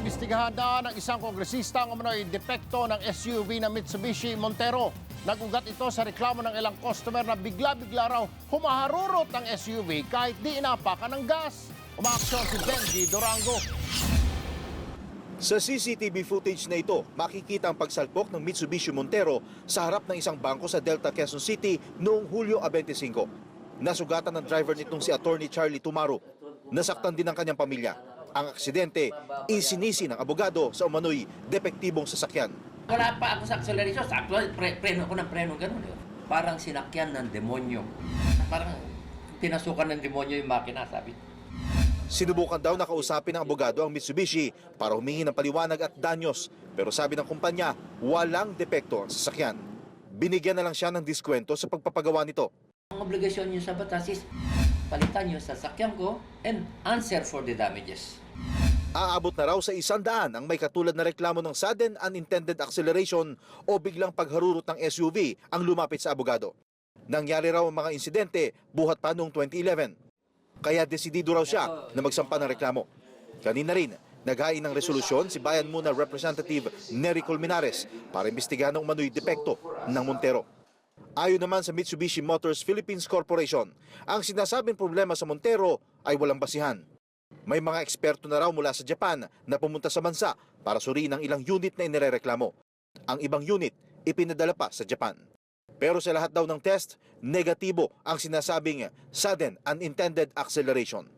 Iniimbestigahan na ng isang kongresista ang umano'y depekto ng SUV na Mitsubishi Montero. Nagugat ito sa reklamo ng ilang customer na bigla-bigla raw humaharurot ng SUV kahit di inapakan ng gas. Umaaksyon si Benji Durango. Sa CCTV footage na ito, makikita ang pagsalpok ng Mitsubishi Montero sa harap ng isang bangko sa Delta Quezon City noong Hulyo 25. Nasugatan ng driver nitong si Attorney Charlie Tumaro. Nasaktan din ang kanyang pamilya. Ang aksidente, isinisi ng abogado sa umano'y depektibong sasakyan. Wala pa ako sa acceleration. Sakto, pre preno ko ng preno, ganun. Yun. Parang sinakyan ng demonyo. Parang pinasukan ng demonyo yung makina, sabi. Sinubukan daw nakausapin ng abogado ang Mitsubishi para humingi ng paliwanag at danyos. Pero sabi ng kumpanya, walang depekto ang sasakyan. Binigyan na lang siya ng diskwento sa pagpapagawa nito. Ang obligasyon nyo sa batas is palitan nyo sa sakyan ko and answer for the damages. Aabot na raw sa isang daan ang may katulad na reklamo ng sudden unintended acceleration o biglang pagharurot ng SUV ang lumapit sa abogado. Nangyari raw ang mga insidente buhat pa noong 2011. Kaya desidido raw siya na magsampa ng reklamo. Kanina rin, naghain ng resolusyon si Bayan Muna Representative Nery Colmenares para imbestigahan ang umano'y depekto ng Montero. Ayon naman sa Mitsubishi Motors Philippines Corporation, ang sinasabing problema sa Montero ay walang basihan. May mga eksperto na raw mula sa Japan na pumunta sa bansa para suriin ang ilang unit na inirereklamo. Ang ibang unit ipinadala pa sa Japan. Pero sa lahat daw ng test, negatibo ang sinasabing sudden unintended acceleration.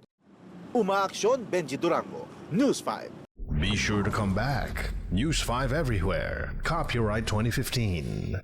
Umaaksyon Benji Durango, News 5. Be sure to come back. News 5 everywhere. Copyright 2015.